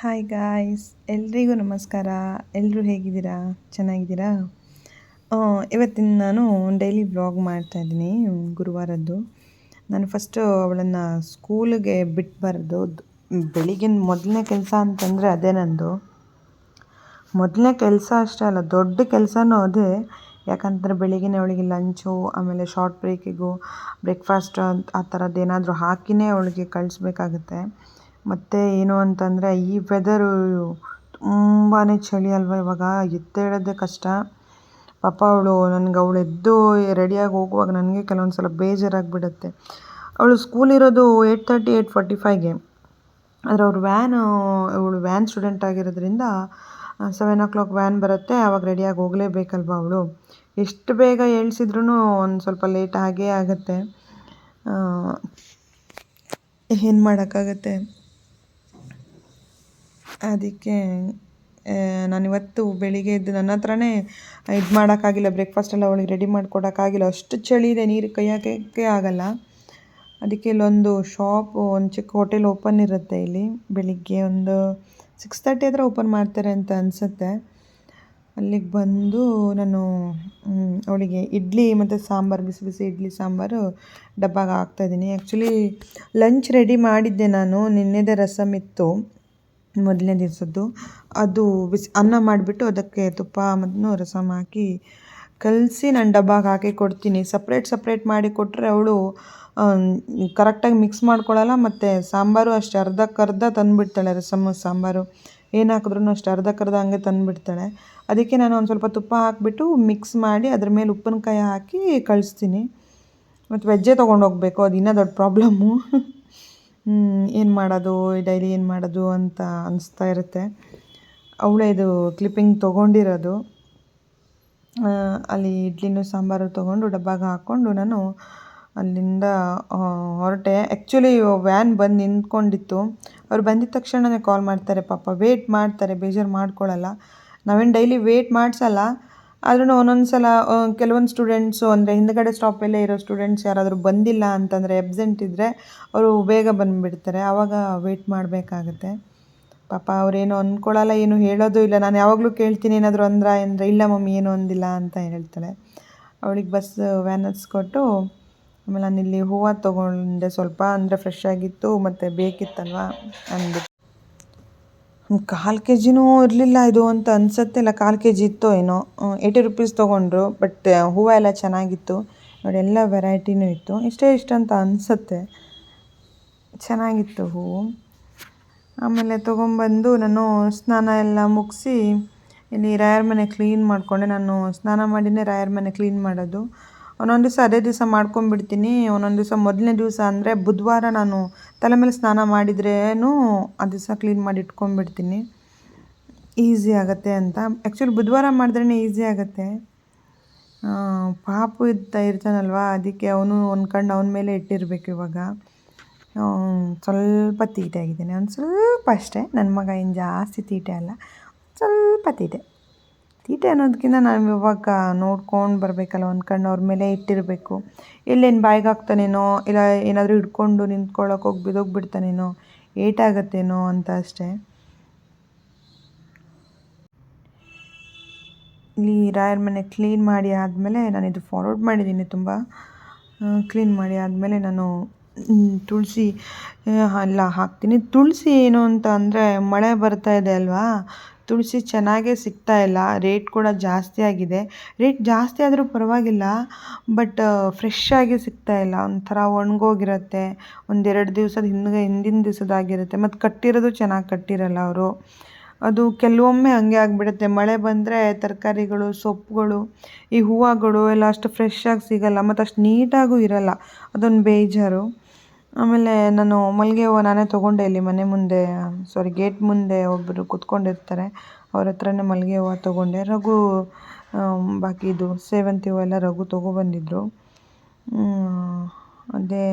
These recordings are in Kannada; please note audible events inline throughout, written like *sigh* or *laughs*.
ಹಾಯ್ ಗಾಯ್ಸ್ ಎಲ್ರಿಗೂ ನಮಸ್ಕಾರ. ಎಲ್ಲರೂ ಹೇಗಿದ್ದೀರಾ? ಚೆನ್ನಾಗಿದ್ದೀರಾ? ಇವತ್ತಿನ ನಾನು ಡೈಲಿ ಬ್ಲಾಗ್ ಮಾಡ್ತಾ ಇದ್ದೀನಿ, ಗುರುವಾರದ್ದು. ನಾನು ಫಸ್ಟು ಅವಳನ್ನು ಸ್ಕೂಲಿಗೆ ಬಿಟ್ಬಾರ್ದು ಬೆಳಿಗ್ಗಿನ ಮೊದಲನೇ ಕೆಲಸ ಅಂತಂದರೆ ಅದೇ ನಂದು. ಮೊದಲನೇ ಕೆಲಸ ಅಷ್ಟೇ ಅಲ್ಲ, ದೊಡ್ಡ ಕೆಲಸನೂ ಅದೇ. ಯಾಕಂತಂದರೆ ಬೆಳಿಗ್ಗೆ ಅವಳಿಗೆ ಲಂಚು ಆಮೇಲೆ ಶಾರ್ಟ್ ಬ್ರೇಕಿಗೂ ಬ್ರೇಕ್ಫಾಸ್ಟ್ ಆ ಥರದ್ದು ಏನಾದರೂ ಹಾಕಿನೇ ಅವಳಿಗೆ ಕಳಿಸ್ಬೇಕಾಗತ್ತೆ. ಮತ್ತು ಏನು ಅಂತಂದರೆ, ಈ ವೆದರು ತುಂಬಾ ಚಳಿ ಅಲ್ವಾ ಇವಾಗ? ಎದ್ದೇಳೋದೇ ಕಷ್ಟ. ಪಾಪ ಅವಳು ನನಗೆ ಅವಳು ಎದ್ದು ರೆಡಿಯಾಗಿ ಹೋಗುವಾಗ ನನಗೆ ಕೆಲವೊಂದು ಸಲ ಬೇಜಾರಾಗಿಬಿಡುತ್ತೆ. ಅವಳು ಸ್ಕೂಲ್ ಇರೋದು ಏಯ್ಟ್ ತರ್ಟಿ ಏಯ್ಟ್ ಫಾರ್ಟಿ ಫೈವ್ಗೆ ಆದರೆ ಅವ್ರ ವ್ಯಾನು ಅವಳು ವ್ಯಾನ್ ಸ್ಟೂಡೆಂಟ್ ಆಗಿರೋದ್ರಿಂದ ಸೆವೆನ್ ಓ ಕ್ಲಾಕ್ ವ್ಯಾನ್ ಬರುತ್ತೆ ಆವಾಗ ರೆಡಿಯಾಗಿ ಹೋಗಲೇಬೇಕಲ್ವ ಅವಳು? ಎಷ್ಟು ಬೇಗ ಏಳ್ಸಿದ್ರೂ ಒಂದು ಸ್ವಲ್ಪ ಲೇಟ್ ಆಗೇ ಆಗುತ್ತೆ. ಏನು ಮಾಡೋಕ್ಕಾಗತ್ತೆ? ಅದಕ್ಕೆ ನಾನಿವತ್ತು ಬೆಳಿಗ್ಗೆ ಎದ್ದು ನನ್ನ ಹತ್ರನೇ ಇದು ಮಾಡೋಕ್ಕಾಗಿಲ್ಲ ಬ್ರೇಕ್ಫಾಸ್ಟ್ ಎಲ್ಲ ಅವಳಿಗೆ ರೆಡಿ ಮಾಡ್ಕೊಡೋಕ್ಕಾಗಿಲ್ಲ. ಅಷ್ಟು ಚಳಿ ಇದೆ, ನೀರು ಕೈ ಹಾಕೋಕ್ಕೆ ಆಗಲ್ಲ. ಅದಕ್ಕೆ ಇಲ್ಲೊಂದು ಶಾಪ್ ಒಂದು ಚಿಕ್ಕ ಹೋಟೆಲ್ ಓಪನ್ ಇರುತ್ತೆ ಇಲ್ಲಿ. ಬೆಳಿಗ್ಗೆ ಒಂದು ಸಿಕ್ಸ್ ತರ್ಟಿ ಹತ್ರ ಓಪನ್ ಮಾಡ್ತಾರೆ ಅಂತ ಅನಿಸುತ್ತೆ. ಅಲ್ಲಿಗೆ ಬಂದು ನಾನು ಅವಳಿಗೆ ಇಡ್ಲಿ ಮತ್ತು ಸಾಂಬಾರು, ಬಿಸಿ ಬಿಸಿ ಇಡ್ಲಿ, ಸಾಂಬಾರು ಡಬ್ಬಾಗೆ ಹಾಕ್ತಾಯಿದ್ದೀನಿ ಆ್ಯಕ್ಚುಲಿ ಲಂಚ್ ರೆಡಿ ಮಾಡಿದ್ದೆ ನಾನು, ನಿನ್ನೆದೇ ರಸಮ್ ಇತ್ತು. ಮೊದಲನೇ ದಿವಸದ್ದು. ಅದು ಬಿಸಿ, ಅನ್ನ ಮಾಡಿಬಿಟ್ಟು ಅದಕ್ಕೆ ತುಪ್ಪ ಮತ್ತು ರಸಮ್ ಹಾಕಿ ಕಲಸಿ ನಾನು ಡಬ್ಬಾಗೆ ಹಾಕಿ ಕೊಡ್ತೀನಿ. ಸಪ್ರೇಟ್ ಸಪ್ರೇಟ್ ಮಾಡಿ ಕೊಟ್ಟರೆ ಅವಳು ಕರೆಕ್ಟಾಗಿ ಮಿಕ್ಸ್ ಮಾಡ್ಕೊಳ್ಳಲ್ಲ ಮತ್ತು ಸಾಂಬಾರು ಅಷ್ಟೇ ಅರ್ಧಕ್ಕರ್ಧ ತಂದುಬಿಡ್ತಾಳೆ ರಸಮ್, ಸಾಂಬಾರು. ಏನು ಹಾಕಿದ್ರೂ ಅಷ್ಟು ಅರ್ಧಕ್ಕರ್ಧ ಹಂಗೆ ತಂದುಬಿಡ್ತಾಳೆ. ಅದಕ್ಕೆ ನಾನು ಒಂದು ಸ್ವಲ್ಪ ತುಪ್ಪ ಹಾಕಿಬಿಟ್ಟು ಮಿಕ್ಸ್ ಮಾಡಿ ಅದ್ರ ಮೇಲೆ ಉಪ್ಪಿನಕಾಯಿ ಹಾಕಿ ಕಳಿಸ್ತೀನಿ. ಮತ್ತು ವೆಜ್ಜೇ ತೊಗೊಂಡೋಗ್ಬೇಕು ಅದು ಇನ್ನೂ ದೊಡ್ಡ ಪ್ರಾಬ್ಲಮ್ಮು *laughs* ಏನು ಮಾಡೋದು ಡೈಲಿ ಏನು ಮಾಡೋದು ಅಂತ ಅನಿಸ್ತಾ ಇರುತ್ತೆ. ಅವಳೇ ಇದು ಕ್ಲಿಪ್ಪಿಂಗ್ ತೊಗೊಂಡಿರೋದು. ಅಲ್ಲಿ ಇಡ್ಲಿನೂ ಸಾಂಬಾರು ತೊಗೊಂಡು ಡಬ್ಬಾಗ ಹಾಕ್ಕೊಂಡು ನಾನು ಅಲ್ಲಿಂದ ಹೊರಟೆ. ಆ್ಯಕ್ಚುಲಿ ವ್ಯಾನ್ ಬಂದು ನಿಂತ್ಕೊಂಡಿತ್ತು. ಅವ್ರು ಬಂದಿದ ತಕ್ಷಣನೇ ಕಾಲ್ ಮಾಡ್ತಾರೆ, ಪಾಪ ವೇಟ್ ಮಾಡ್ತಾರೆ, ಬೇಜಾರು ಮಾಡ್ಕೊಳ್ಳಲ್ಲ ನಾವೇನು ಡೈಲಿ ವೇಟ್ ಮಾಡಿಸಲ್ಲ. ಆದ್ರೂ ಒಂದೊಂದು ಸಲ ಕೆಲವೊಂದು ಸ್ಟೂಡೆಂಟ್ಸು ಅಂದರೆ ಹಿಂದ್ಗಡೆ ಸ್ಟಾಪಲ್ಲೇ ಇರೋ ಸ್ಟೂಡೆಂಟ್ಸ್ ಯಾರಾದರೂ ಬಂದಿಲ್ಲ ಅಂತಂದರೆ ಎಬ್ಸೆಂಟ್ ಇದ್ದರೆ ಅವರು ಬೇಗ ಬಂದುಬಿಡ್ತಾರೆ. ಆವಾಗ ವೇಟ್ ಮಾಡಬೇಕಾಗತ್ತೆ. ಪಾಪ ಅವ್ರೇನು ಅಂದ್ಕೊಳ್ಳಲ್ಲ ಏನು ಹೇಳೋದು ಇಲ್ಲ. ನಾನು ಯಾವಾಗಲೂ ಕೇಳ್ತೀನಿ ಏನಾದರೂ ಅಂದ್ರ ಅಂದರೆ, ಇಲ್ಲ ಮಮ್ಮಿ, ಏನು ಅಂದಿಲ್ಲ ಅಂತ ಹೇಳ್ತಾಳೆ ಅವಳಿಗೆ ಬಸ್ ವ್ಯಾನ್ ಕೊಟ್ಟು, ಆಮೇಲೆ ನಾನಿಲ್ಲಿ ಹೂವು ತೊಗೊಂಡೆ. ಸ್ವಲ್ಪ ಅಂದರೆ ಫ್ರೆಶ್ ಆಗಿತ್ತು, ಮತ್ತು ಬೇಕಿತ್ತಲ್ವ ಅಂದ್ಬಿಟ್ಟು. ಕಾಲು ಕೆ ಜಿನೂ ಇರಲಿಲ್ಲ ಇದು ಅಂತ ಅನಿಸುತ್ತೆ. ಇಲ್ಲ, ಕಾಲು ಕೆ ಜಿ ಇತ್ತೋ ಏನೋ. ಏಯ್ಟಿ ರುಪೀಸ್ ತೊಗೊಂಡ್ರು ಬಟ್ ಹೂವು ಎಲ್ಲ ಚೆನ್ನಾಗಿತ್ತು. ನೋಡಿ, ಎಲ್ಲ ವೆರೈಟಿನೂ ಇತ್ತು. ಇಷ್ಟೇ ಇಷ್ಟ ಅಂತ ಅನಿಸುತ್ತೆ. ಚೆನ್ನಾಗಿತ್ತು ಹೂವು. ಆಮೇಲೆ ತೊಗೊಂಬಂದು ನಾನು ಸ್ನಾನ ಎಲ್ಲ ಮುಗಿಸಿ, ಇಲ್ಲಿ ರಾಯರ್ ಮನೆ ಕ್ಲೀನ್ ಮಾಡಿಕೊಂಡೆ. ನಾನು ಸ್ನಾನ ಮಾಡಿನೇ ರಾಯರ್ ಮನೆ ಕ್ಲೀನ್ ಮಾಡೋದು. ಒಂದೊಂದು ದಿವಸ ಅದೇ ದಿವಸ ಮಾಡ್ಕೊಂಬಿಡ್ತೀನಿ ಒಂದೊಂದು ದಿವಸ ಮೊದಲನೇ ದಿವಸ ಅಂದರೆ ಬುಧವಾರ ನಾನು ತಲೆ ಮೇಲೆ ಸ್ನಾನ ಮಾಡಿದ್ರೇನು ಆ ದಿವಸ ಕ್ಲೀನ್ ಮಾಡಿ ಇಟ್ಕೊಂಡ್ಬಿಡ್ತೀನಿ. ಈಸಿ ಆಗುತ್ತೆ ಅಂತ. ಆ್ಯಕ್ಚುಲಿ ಬುಧವಾರ ಮಾಡಿದ್ರೇ ಈಸಿ ಆಗುತ್ತೆ. ಪಾಪು ಇದ್ದ ಇರ್ತಾನಲ್ವ? ಅದಕ್ಕೆ ಅವನು ಒಂದು ಅವನ ಮೇಲೆ ಇಟ್ಟಿರಬೇಕು ಇವಾಗ. ಸ್ವಲ್ಪ ತೀಟೆ ಆಗಿದ್ದಾನೆ. ಒಂದು ಸ್ವಲ್ಪ ಅಷ್ಟೇ. ನನ್ನ ಮಗ ಏನು ಜಾಸ್ತಿ ತೀಟೆ ಅಲ್ಲ. ಸ್ವಲ್ಪ ತೀಟೆ. ತೀಟೆ ಅನ್ನೋದಕ್ಕಿಂತ ನಾವು ಇವಾಗ ನೋಡ್ಕೊಂಡು ಬರಬೇಕಲ್ಲ, ಒಂದು ಕಣ್ಣು ಅವ್ರ ಮೇಲೆ ಇಟ್ಟಿರಬೇಕು. ಎಲ್ಲೇನು ಬಾಯಿಗೆ ಹಾಕ್ತಾನೇನೋ ಇಲ್ಲ ಏನಾದರೂ ಹಿಡ್ಕೊಂಡು ನಿಂತ್ಕೊಳ್ಳೋಕೆ ಹೋಗಿ ಬಿದ್ದೋಗ್ಬಿಡ್ತಾನೇನೋ ಏಟಾಗತ್ತೇನೋ ಅಂತ ಅಷ್ಟೇ. ಇಲ್ಲಿ ರಾಯರ್ ಮನೆ ಕ್ಲೀನ್ ಮಾಡಿ ಆದಮೇಲೆ ನಾನು ಇದು ಫಾರ್ವರ್ಡ್ ಮಾಡಿದ್ದೀನಿ ತುಂಬ. ಕ್ಲೀನ್ ಮಾಡಿ ಆದಮೇಲೆ ನಾನು ತುಳಸಿ ಎಲ್ಲ ಹಾಕ್ತೀನಿ. ತುಳಸಿ ಏನು ಅಂತ ಅಂದರೆ ಮಳೆ ಬರ್ತಾ ಇದೆ ಅಲ್ವಾ? ತುಳಸಿ ಚೆನ್ನಾಗೇ ಸಿಗ್ತಾ ಇಲ್ಲ. ರೇಟ್ ಕೂಡ ಜಾಸ್ತಿ ಆಗಿದೆ. ರೇಟ್ ಜಾಸ್ತಿ ಆದರೂ ಪರವಾಗಿಲ್ಲ ಬಟ್ ಫ್ರೆಶ್ ಆಗಿ ಸಿಗ್ತಾ ಇಲ್ಲ. ಒಂಥರ ಒಣಗೋಗಿರತ್ತೆ. ಒಂದೆರಡು ದಿವಸದ ಹಿಂದೆ ಹಿಂದಿನ ದಿವಸದಾಗಿರುತ್ತೆ ಮತ್ತು ಕಟ್ಟಿರೋದು ಚೆನ್ನಾಗಿ ಕಟ್ಟಿರಲ್ಲ ಅವರು. ಅದು ಕೆಲವೊಮ್ಮೆ ಹಂಗೆ ಆಗಿಬಿಡುತ್ತೆ. ಮಳೆ ಬಂದರೆ ತರಕಾರಿಗಳು, ಸೊಪ್ಪುಗಳು, ಈ ಹೂವುಗಳು ಎಲ್ಲ ಅಷ್ಟು ಆಗಿ ಸಿಗಲ್ಲ. ಮತ್ತು ಅಷ್ಟು ನೀಟಾಗೂ ಇರಲ್ಲ. ಅದೊಂದು ಬೇಜಾರು. ಆಮೇಲೆ ನಾನು ಮಲ್ಲಿಗೆ ಹೂವು ನಾನೇ ತೊಗೊಂಡೆ ಇಲ್ಲಿ ಮನೆ ಮುಂದೆ ಸಾರಿ ಗೇಟ್ ಮುಂದೆ ಒಬ್ಬರು ಕೂತ್ಕೊಂಡಿರ್ತಾರೆ. ಅವ್ರ ಹತ್ರನೇ ಮಲ್ಲಿಗೆ ಹೂವು ತೊಗೊಂಡೆ. ರಘು ಬಾಕಿ ಇದು ಸೇವಂತಿ ಹೂವು ಎಲ್ಲ ರಘು ತೊಗೊಬಂದಿದ್ರು. ಅದೇ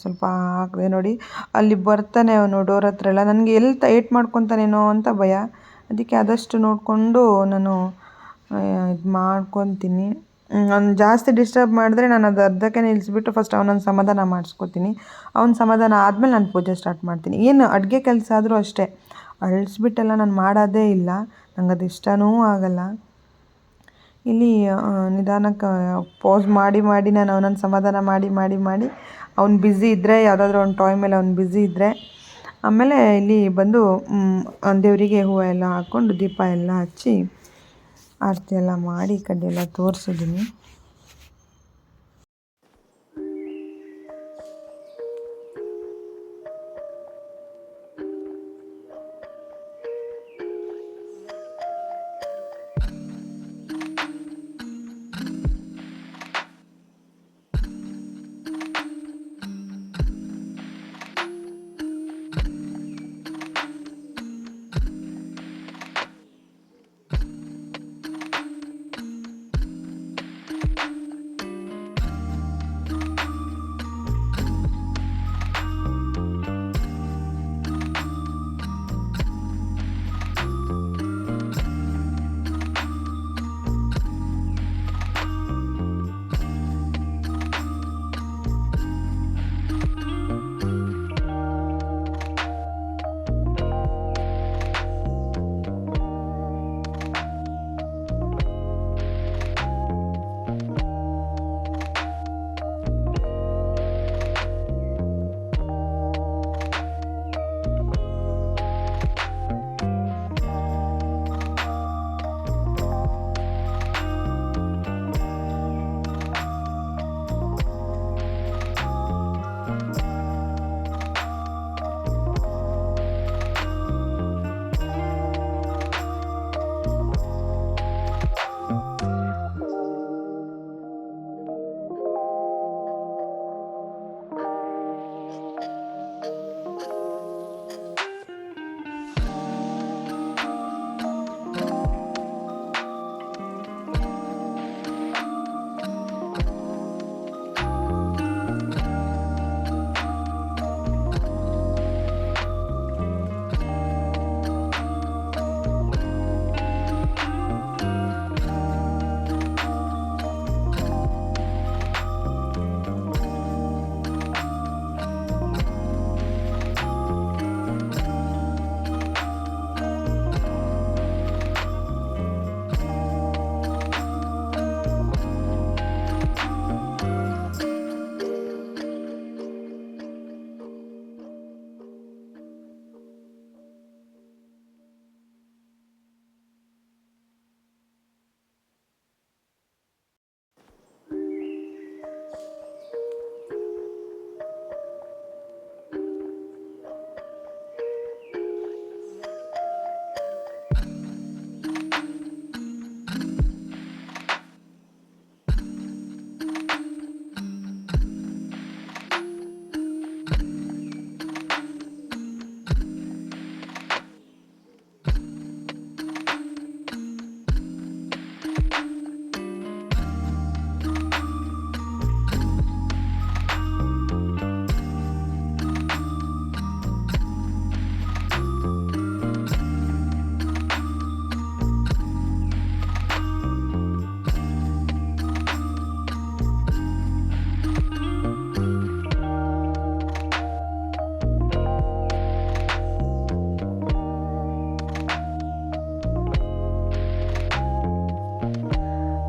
ಸ್ವಲ್ಪ ಹಾಕಿದೆ ನೋಡಿ. ಅಲ್ಲಿ ಬರ್ತಾನೆ ಅವನು ಡೋರ್ ಹತ್ರ ಎಲ್ಲ. ನನಗೆ ಎಲ್ಲಿ ಏಟ್ ಮಾಡ್ಕೊತಾನೇನೋ ಅಂತ ಭಯ. ಅದಕ್ಕೆ ಆದಷ್ಟು ನೋಡಿಕೊಂಡು ನಾನು ಇದು ಮಾಡ್ಕೊತೀನಿ. ಅವ್ನು ಜಾಸ್ತಿ ಡಿಸ್ಟರ್ಬ್ ಮಾಡಿದ್ರೆ ನಾನು ಅದು ಅರ್ಧಕ್ಕೆ ನಿಲ್ಲಿಸ್ಬಿಟ್ಟು ಫಸ್ಟ್ ಅವನನ್ನು ಸಮಾಧಾನ ಮಾಡಿಸ್ಕೋತೀನಿ. ಅವ್ನ ಸಮಾಧಾನ ಆದಮೇಲೆ ನಾನು ಪೂಜೆ ಸ್ಟಾರ್ಟ್ ಮಾಡ್ತೀನಿ. ಏನು ಅಡುಗೆ ಕೆಲಸ ಆದರೂ ಅಷ್ಟೇ. ಅಳಿಸ್ಬಿಟ್ಟೆಲ್ಲ ನಾನು ಮಾಡೋದೇ ಇಲ್ಲ. ನಂಗೆ ಅದು ಇಷ್ಟನೂ ಆಗಲ್ಲ. ಇಲ್ಲಿ ನಿಧಾನಕ್ಕೆ ಪೋಸ್ ಮಾಡಿ ಮಾಡಿ ನಾನು ಅವನನ್ನು ಸಮಾಧಾನ ಮಾಡಿ ಮಾಡಿ ಮಾಡಿ ಅವ್ನು ಬ್ಯುಸಿ ಇದ್ದರೆ ಯಾವುದಾದ್ರೂ ಒಂದು ಟಾಯ್ ಮೇಲೆ ಅವ್ನು ಬ್ಯುಸಿ ಇದ್ದರೆ ಆಮೇಲೆ ಇಲ್ಲಿ ಬಂದು ದೇವರಿಗೆ ಹೂವು ಎಲ್ಲ ಹಾಕ್ಕೊಂಡು ದೀಪ ಎಲ್ಲ ಹಚ್ಚಿ ಆರತಿ ಎಲ್ಲ ಮಾಡಿ ಕಡ್ಡಿ ಎಲ್ಲ ತೋರಿಸಿದ್ದೀನಿ.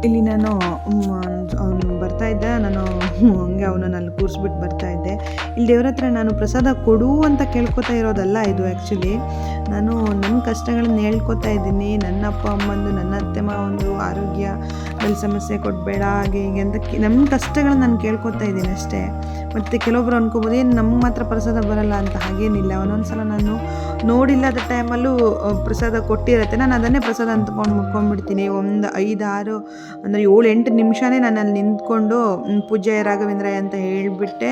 ಇಲ್ಲಿ ನಾನು ಅವನು ಬರ್ತಾ ಇದ್ದೆ, ನಾನು ಹಂಗೆ ಅವನನ್ನು ಅಲ್ಲಿ ಕೂರಿಸ್ಬಿಟ್ಟು ಬರ್ತಾ ಇದ್ದೆ. ಇಲ್ಲಿ ದೇವ್ರ ಹತ್ರ ನಾನು ಪ್ರಸಾದ ಕೊಡು ಅಂತ ಕೇಳ್ಕೊತಾ ಇರೋದಲ್ಲ ಇದು ಆ್ಯಕ್ಚುಲಿ ನಾನು ನನ್ನ ಕಷ್ಟಗಳನ್ನ ಹೇಳ್ಕೊತಾ ಇದ್ದೀನಿ. ನನ್ನ ಅಪ್ಪ ಅಮ್ಮಂದು, ನನ್ನ ಅತ್ತೆ ಒಂದು ಆರೋಗ್ಯ ಬಲ್ ಸಮಸ್ಯೆ ಕೊಡಬೇಡ, ಹಾಗೆ ಹೀಗೆ ಅಂತ ನನ್ನ ಕಷ್ಟಗಳನ್ನ ನಾನು ಕೇಳ್ಕೊತಾ ಇದ್ದೀನಿ ಅಷ್ಟೇ. ಮತ್ತು ಕೆಲವೊಬ್ರು ಅನ್ಕೋಬೋದು, ಏನು ನಮ್ಗೆ ಮಾತ್ರ ಪ್ರಸಾದ ಬರಲ್ಲ ಅಂತ ಹಾಗೇನಿಲ್ಲ. ಒಂದೊಂದು ಸಲ ನಾನು ನೋಡಿಲ್ಲದ ಟೈಮಲ್ಲೂ ಪ್ರಸಾದ ಕೊಟ್ಟಿರತ್ತೆ. ನಾನು ಅದನ್ನೇ ಪ್ರಸಾದ ಅಂದ್ಕೊಂಡು ಮುಕ್ಕೊಂಡ್ಬಿಡ್ತೀನಿ. ಒಂದು ಐದಾರು ಅಂದರೆ ಏಳು, ಎಂಟು ನಿಮಿಷನೇ ನಾನು ಅಲ್ಲಿ ನಿಂತ್ಕೊಂಡು ಪೂಜ್ಯ ರಾಘವೇಂದ್ರ ಅಂತ ಹೇಳಿಬಿಟ್ಟೆ.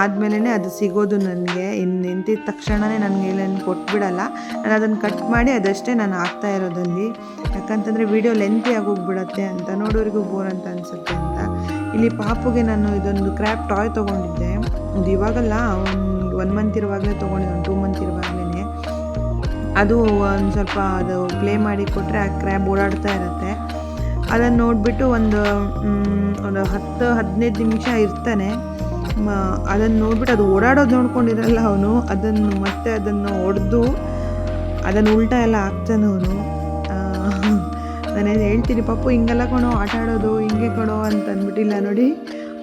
ಆದಮೇಲೆ ಅದು ಸಿಗೋದು ನನಗೆ. ಇನ್ನು ನಿಂತಿದ ತಕ್ಷಣವೇ ನನಗೆ ಏನೇನು ಕೊಟ್ಬಿಡಲ್ಲ. ನಾನು ಅದನ್ನು ಕಟ್ ಮಾಡಿ ಅದಷ್ಟೇ ನಾನು ಹಾಕ್ತಾ ಇರೋದಲ್ಲಿ. ಯಾಕಂತಂದರೆ ವಿಡಿಯೋ ಲೆಂತಿ ಆಗೋಗ್ಬಿಡತ್ತೆ ಅಂತ ನೋಡೋರಿಗೂ ಬೋರ್ ಅಂತ ಅನಿಸುತ್ತೆ ಇಲ್ಲಿ ಪಾಪುಗೆ ನಾನು ಇದೊಂದು ಕ್ರ್ಯಾಪ್ ಟಾಯ್ ತೊಗೊಂಡಿದ್ದೆ. ಇದು ಇವಾಗಲ್ಲ, ಒಂದು ಒನ್ ಮಂತ್ ಇರುವಾಗಲೇ ತೊಗೊಂಡಿದ್ದೆ, ಒಂದು ಟೂ ಮಂತ್ ಇರುವಾಗಲೇ ಅದು ಒಂದು ಸ್ವಲ್ಪ ಅದು ಪ್ಲೇ ಮಾಡಿ ಕೊಟ್ಟರೆ ಆ ಕ್ರ್ಯಾಬ್ ಓಡಾಡ್ತಾ ಇರುತ್ತೆ. ಅದನ್ನು ನೋಡಿಬಿಟ್ಟು ಒಂದು ಒಂದು ಹತ್ತು, ಹದಿನೈದು ನಿಮಿಷ ಇರ್ತಾನೆ. ಅದನ್ನು ನೋಡ್ಬಿಟ್ಟು ಅದು ಓಡಾಡೋದು ನೋಡ್ಕೊಂಡಿರಲ್ಲ ಅವನು. ಅದನ್ನು ಮತ್ತೆ ಅದನ್ನು ಹೊಡೆದು ಅದನ್ನು ಉಲ್ಟಾ ಎಲ್ಲ ಹಾಕ್ತಾನೆ ಅವನು. ನಾನು ಹೇಳ್ತೀನಿ, ಪಾಪು ಹಿಂಗೆಲ್ಲ ಕೊಡೋ, ಆಟ ಆಡೋದು, ಹಿಂಗೆ ಕೊಡೋ ಅಂತ ಅಂದ್ಬಿಟ್ಟಿಲ್ಲ ನೋಡಿ.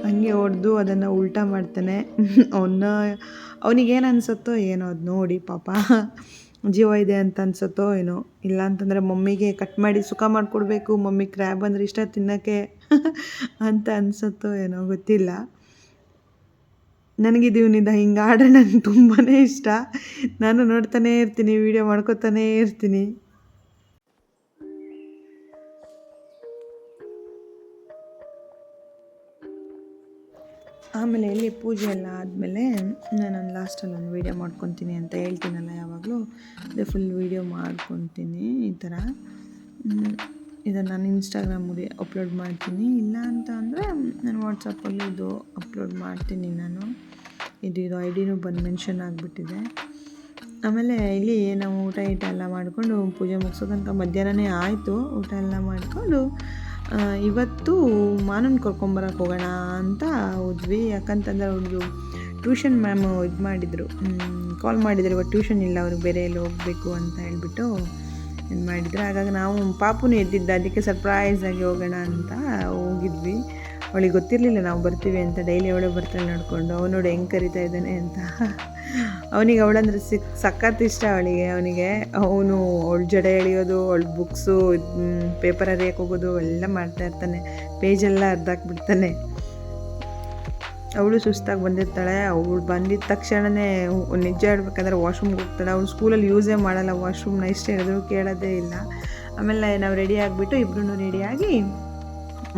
ಹಂಗೆ ಹೊಡೆದು ಅದನ್ನು ಉಲ್ಟಾ ಮಾಡ್ತಾನೆ. *laughs* ಅವನ್ನ, ಅವನಿಗೇನು ಅನಿಸುತ್ತೋ ಏನೋ ಅದು ನೋಡಿ, ಪಾಪ. ಜೀವ ಇದೆ ಅಂತ ಅನ್ಸುತ್ತೋ ಏನೋ. ಇಲ್ಲ ಅಂತಂದರೆ ಮಮ್ಮಿಗೆ ಕಟ್ ಮಾಡಿ ಸುಖ ಮಾಡಿಕೊಡ್ಬೇಕು, ಮಮ್ಮಿ ಕ್ರ್ಯಾಬ್ ಅಂದರೆ ಇಷ್ಟ ತಿನ್ನೋಕ್ಕೆ *laughs* ಅಂತ ಅನಿಸುತ್ತೋ ಏನೋ ಗೊತ್ತಿಲ್ಲ. ನನಗೆ ಇವನಿಂದ ಹಿಂಗೆ ಆಡ್ರೆ ನನಗೆ ತುಂಬಾ ಇಷ್ಟ. ನಾನು ನೋಡ್ತಾನೇ ಇರ್ತೀನಿ ವೀಡಿಯೋ ಮಾಡ್ಕೋತಾನೇ ಇರ್ತೀನಿ. ಆಮೇಲೆ ಇಲ್ಲಿ ಪೂಜೆ ಎಲ್ಲ ಆದಮೇಲೆ ನಾನು ಲಾಸ್ಟಲ್ಲಿ ಒಂದು ವೀಡಿಯೋ ಮಾಡ್ಕೊತೀನಿ ಅಂತ ಹೇಳ್ತೀನಲ್ಲ ಯಾವಾಗಲೂ. ಅದೇ ಫುಲ್ ವೀಡಿಯೋ ಮಾಡ್ಕೊತೀನಿ ಈ ಥರ. ಇದನ್ನು ನಾನು ಇನ್ಸ್ಟಾಗ್ರಾಮಿಗೆ ಅಪ್ಲೋಡ್ ಮಾಡ್ತೀನಿ. ಇಲ್ಲ ಅಂತ ಅಂದರೆ ನಾನು ವಾಟ್ಸಪ್ಪಲ್ಲಿ ಇದು ಅಪ್ಲೋಡ್ ಮಾಡ್ತೀನಿ ನಾನು. ಇದು ಇದು ಐ ಡಿನೂ ಬಂದು ಮೆನ್ಷನ್ ಆಗಿಬಿಟ್ಟಿದೆ. ಆಮೇಲೆ ಇಲ್ಲಿ ನಾವು ಊಟ ಗೀಟ ಎಲ್ಲ ಮಾಡಿಕೊಂಡು ಪೂಜೆ ಮುಗಿಸೋ ತನಕ ಮಧ್ಯಾಹ್ನನೇ ಆಯಿತು. ಊಟ ಎಲ್ಲ ಮಾಡಿಕೊಂಡು ಇವತ್ತು ಮಾನನ್ ಕರ್ಕೊಂಬರಕ್ಕೆ ಹೋಗೋಣ ಅಂತ ಹೋದ್ವಿ. ಯಾಕಂತಂದ್ರೆ ಅವ್ರದ್ದು ಟ್ಯೂಷನ್ ಮ್ಯಾಮ್ ಇದು ಮಾಡಿದರು. ಕಾಲ್ ಮಾಡಿದ್ರು. ಇವತ್ತು ಟ್ಯೂಷನ್ ಇಲ್ಲ ಅವ್ರಿಗೆ ಬೇರೆ ಎಲ್ಲಿ ಹೋಗಬೇಕು ಅಂತ ಹೇಳಿಬಿಟ್ಟು ಇದು ಮಾಡಿದ್ರು. ಹಾಗಾಗಿ ನಾವು ಪಾಪುನೂ ಎದ್ದಿದ್ದ, ಅದಕ್ಕೆ ಸರ್ಪ್ರೈಸಾಗಿ ಹೋಗೋಣ ಅಂತ ಹೋಗಿದ್ವಿ. ಅವಳಿಗೆ ಗೊತ್ತಿರಲಿಲ್ಲ ನಾವು ಬರ್ತೀವಿ ಅಂತ, ಡೈಲಿ ಅವಳೇ ಬರ್ತಾಳೆ ನೋಡಿಕೊಂಡು ಅವನು ನೋಡಿ ಹೆಂಗೆ ಕರಿತಾ ಇದ್ದಾನೆ ಅಂತ. ಅವನಿಗೆ ಅವಳಂದ್ರೆ ಸಿಕ್, ಸಖತ್ ಇಷ್ಟ ಅವಳಿಗೆ. ಅವನಿಗೆ ಅವನು ಅವಳ ಜಡೆ ಎಳೆಯೋದು, ಅವಳ ಬುಕ್ಸು ಪೇಪರ್ ಹರಿಯಕ್ಕೆ ಹೋಗೋದು, ಎಲ್ಲ ಮಾಡ್ತಾ ಇರ್ತಾನೆ. ಪೇಜೆಲ್ಲ ಅರ್ಧಾಕ್ಬಿಡ್ತಾನೆ ಅವಳು ಸುಸ್ತಾಗಿ ಬಂದಿರ್ತಾಳೆ. ಅವಳು ಬಂದಿದ್ದ ತಕ್ಷಣವೇ ನಿಜ ಹೇಳ್ಬೇಕಂದ್ರೆ ವಾಶ್ರೂಮ್ಗೆ ಹೋಗ್ತಾಳೆ. ಅವಳು ಸ್ಕೂಲಲ್ಲಿ ಯೂಸೇ ಮಾಡಲ್ಲ ವಾಶ್ರೂಮ್ನ ಇಷ್ಟ ಹೇಳಿದ್ರು ಕೇಳೋದೇ ಇಲ್ಲ. ಆಮೇಲೆ ನಾವು ರೆಡಿ ಆಗಿಬಿಟ್ಟು ಇಬ್ಬರೂ ರೆಡಿಯಾಗಿ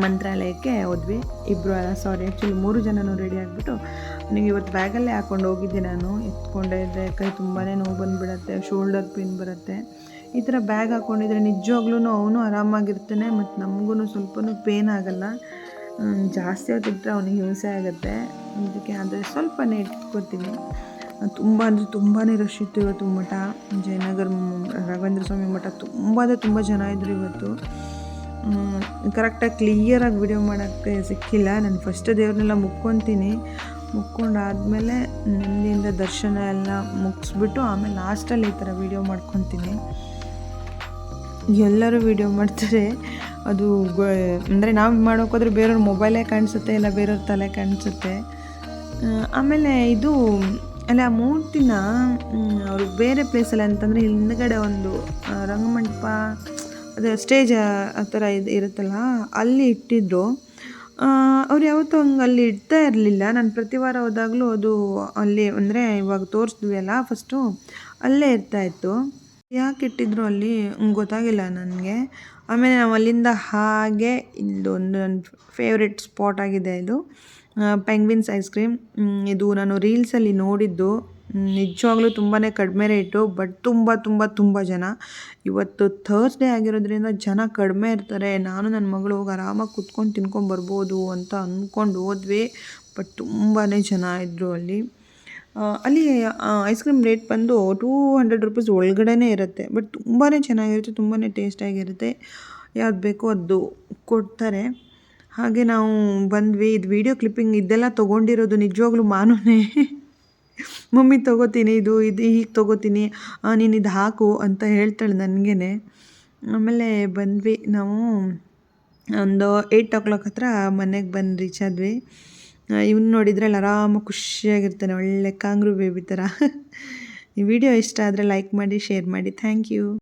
ಮಂತ್ರಾಲಯಕ್ಕೆ ಹೋದ್ವಿ. ಇಬ್ಬರು ಅಲ್ಲ ಸಾರಿ ಆ್ಯಕ್ಚುಲಿ ಮೂರು ಜನನೂ ರೆಡಿ ಆಗಿಬಿಟ್ಟು ನನಗೆ ಇವತ್ತು ಬ್ಯಾಗಲ್ಲೇ ಹಾಕ್ಕೊಂಡು ಹೋಗಿದ್ದೆ ನಾನು. ಎತ್ಕೊಂಡೇ ಇದ್ದೆ ಕೈ ತುಂಬಾ ನೋವು ಬಂದುಬಿಡತ್ತೆ ಶೋಲ್ಡರ್ ಪಿನ್ ಬರುತ್ತೆ. ಈ ಥರ ಬ್ಯಾಗ್ ಹಾಕ್ಕೊಂಡಿದ್ರೆ ನಿಜವಾಗ್ಲೂ ಅವನು ಆರಾಮಾಗಿರ್ತಾನೆ ಮತ್ತು ನಮಗೂ ಸ್ವಲ್ಪ ಪೇನ್ ಆಗೋಲ್ಲ. ಜಾಸ್ತಿ ಹೊತ್ತಿಟ್ಟರೆ ಅವನಿಗೆ ಹಿಂಸೆ ಆಗುತ್ತೆ. ಅದಕ್ಕೆ ಆದರೆ ಸ್ವಲ್ಪನೇ ಇಟ್ಕೋತೀನಿ ತುಂಬ ಅಂದರೆ ತುಂಬಾ ರಶ್ ಇತ್ತು ಇವತ್ತು ಮಠ. ಜಯನಗರ, ರಾಘವೇಂದ್ರ ಸ್ವಾಮಿ ಮಠ ತುಂಬ ಅಂದರೆ ತುಂಬ ಜನ ಇದ್ದರು ಇವತ್ತು. ಕರೆಕ್ಟಾಗಿ ಕ್ಲಿಯರಾಗಿ ವಿಡಿಯೋ ಮಾಡೋಕ್ಕೆ ಸಿಕ್ಕಿಲ್ಲ. ನಾನು ಫಸ್ಟ್ ದೇವ್ರನ್ನೆಲ್ಲ ಮುಕ್ಕೊತೀನಿ. ಮುಕ್ಕೊಂಡಾದಮೇಲೆ ನಂದಿಯಿಂದ ದರ್ಶನ ಎಲ್ಲ ಮುಗಿಸ್ಬಿಟ್ಟು ಆಮೇಲೆ ಲಾಸ್ಟಲ್ಲಿ ಈ ಥರ ವೀಡಿಯೋ ಮಾಡ್ಕೊತೀನಿ. ಎಲ್ಲರೂ ವೀಡಿಯೋ ಮಾಡ್ತಾರೆ. ಅದು ಅಂದರೆ ನಾವು ಮಾಡೋಕ್ಕೋದ್ರೆ ಬೇರೆಯವ್ರ ಮೊಬೈಲೇ ಕಾಣಿಸುತ್ತೆ ಇಲ್ಲ ಬೇರೆಯವ್ರ ತಲೆ ಕಾಣಿಸುತ್ತೆ. ಆಮೇಲೆ ಇದು, ಅಲ್ಲ ಆ ಮೂರ್ತಿನ ಅವ್ರಿಗೆ ಬೇರೆ ಪ್ಲೇಸಲ್ಲಿ ಅಂತಂದರೆ ಹಿಂದ್ಗಡೆ ಒಂದು ರಂಗಮಂಟಪ ಅದೇ ಸ್ಟೇಜ್ ಆ ಥರ ಇದು ಇರುತ್ತಲ್ಲ, ಅಲ್ಲಿ ಇಟ್ಟಿದ್ದರು ಅವ್ರು ಯಾವತ್ತೂ ಹಂಗೆ ಅಲ್ಲಿ ಇಡ್ತಾ ಇರಲಿಲ್ಲ. ನಾನು ಪ್ರತಿ ವಾರ ಹೋದಾಗಲೂ ಅದು ಅಲ್ಲಿ ಅಂದರೆ ಇವಾಗ ತೋರಿಸಿದ್ವಿ ಅಲ್ಲ ಫಸ್ಟು ಅಲ್ಲೇ ಇರ್ತಾಯಿತ್ತು ಯಾಕೆ ಇಟ್ಟಿದ್ರು ಅಲ್ಲಿ ಗೊತ್ತಾಗಿಲ್ಲ ನನಗೆ. ಆಮೇಲೆ ನಾವು ಅಲ್ಲಿಂದ ಹಾಗೆ ಇಲ್ಲೊಂದು ನನ್ನ ಫೇವ್ರೆಟ್ ಸ್ಪಾಟ್ ಆಗಿದೆ ಇದು. ಪೆಂಗ್ವಿನ್ಸ್ ಐಸ್ ಕ್ರೀಮ್ ಇದು ನಾನು ರೀಲ್ಸಲ್ಲಿ ನೋಡಿದ್ದು. ನಿಜವಾಗ್ಲೂ ತುಂಬಾ ಕಡಿಮೆ ರೇಟು, ಬಟ್ ತುಂಬ ತುಂಬ ತುಂಬ ಜನ. ಇವತ್ತು ಥರ್ಸ್ಡೇ ಆಗಿರೋದ್ರಿಂದ ಜನ ಕಡಿಮೆ ಇರ್ತಾರೆ. ನಾನು ನನ್ನ ಮಗಳು ಹೋಗಿ ಆರಾಮಾಗಿ ಕುತ್ಕೊಂಡು ತಿನ್ಕೊಂಡು ಬರ್ಬೋದು ಅಂತ ಅಂದ್ಕೊಂಡು ಹೋದ್ವಿ. ಬಟ್ ತುಂಬಾ ಜನ ಇದ್ದರು ಅಲ್ಲಿ. ಅಲ್ಲಿ ಐಸ್ ಕ್ರೀಮ್ ರೇಟ್ ಬಂದು ಟೂ ಹಂಡ್ರೆಡ್ ರುಪೀಸ್ ಒಳಗಡೆನೇ ಇರುತ್ತೆ. ಬಟ್ ತುಂಬಾ ಚೆನ್ನಾಗಿರುತ್ತೆ ತುಂಬಾ ಟೇಸ್ಟಾಗಿರುತ್ತೆ. ಯಾವ್ದು ಬೇಕೋ ಅದು ಕೊಡ್ತಾರೆ. ಹಾಗೆ ನಾವು ಬಂದ್ವಿ. ಇದು ವೀಡಿಯೋ ಕ್ಲಿಪ್ಪಿಂಗ್ ಇದೆಲ್ಲ ತೊಗೊಂಡಿರೋದು ನಿಜವಾಗ್ಲೂ ಮಾನವೇ ಮಮ್ಮಿ ತೊಗೋತೀನಿ, ಇದು ಇದು ಹೀಗೆ ತೊಗೋತೀನಿ ನೀನು ಇದು ಹಾಕು ಅಂತ ಹೇಳ್ತಾಳೆ ನನಗೇ ಆಮೇಲೆ ಬಂದ್ವಿ ನಾವು ಒಂದು ಏಯ್ಟ್ ಓ ಕ್ಲಾಕ್ ಹತ್ರ ಮನೆಗೆ ಬಂದು ರೀಚ್ ಆದ್ವಿ ಇವ್ನು ನೋಡಿದರೆ ಅಲ್ಲಿ ಆರಾಮಾಗಿ ಖುಷಿಯಾಗಿರ್ತಾನೆ, ಒಳ್ಳೆ ಕಾಂಗ್ರೂ ಬೇಬಿ ಥರ ಈ ವಿಡಿಯೋ ಇಷ್ಟ ಆದರೆ ಲೈಕ್ ಮಾಡಿ ಶೇರ್ ಮಾಡಿ ಥ್ಯಾಂಕ್ ಯು